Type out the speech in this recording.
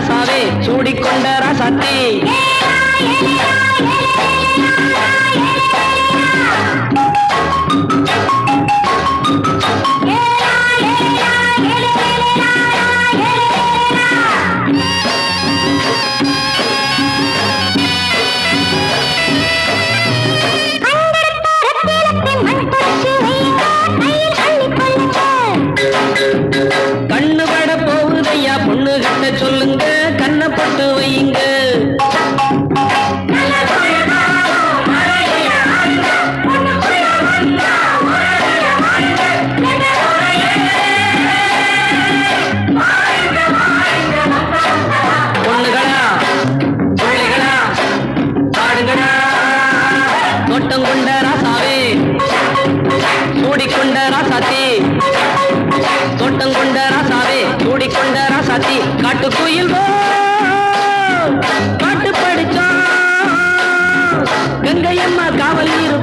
ராசாவே சூடிக்கொண்ட ராசாத்தி. போட்டு வைங்க கொண்ட ராசாவே சூடிக்கொண்ட ராசாத்தி. தோட்டம் கொண்ட ராசாவே சூடிக்கொண்ட ராசாத்தி. காட்டுக்குயில் போ கங்கையம்மா காவல் இரு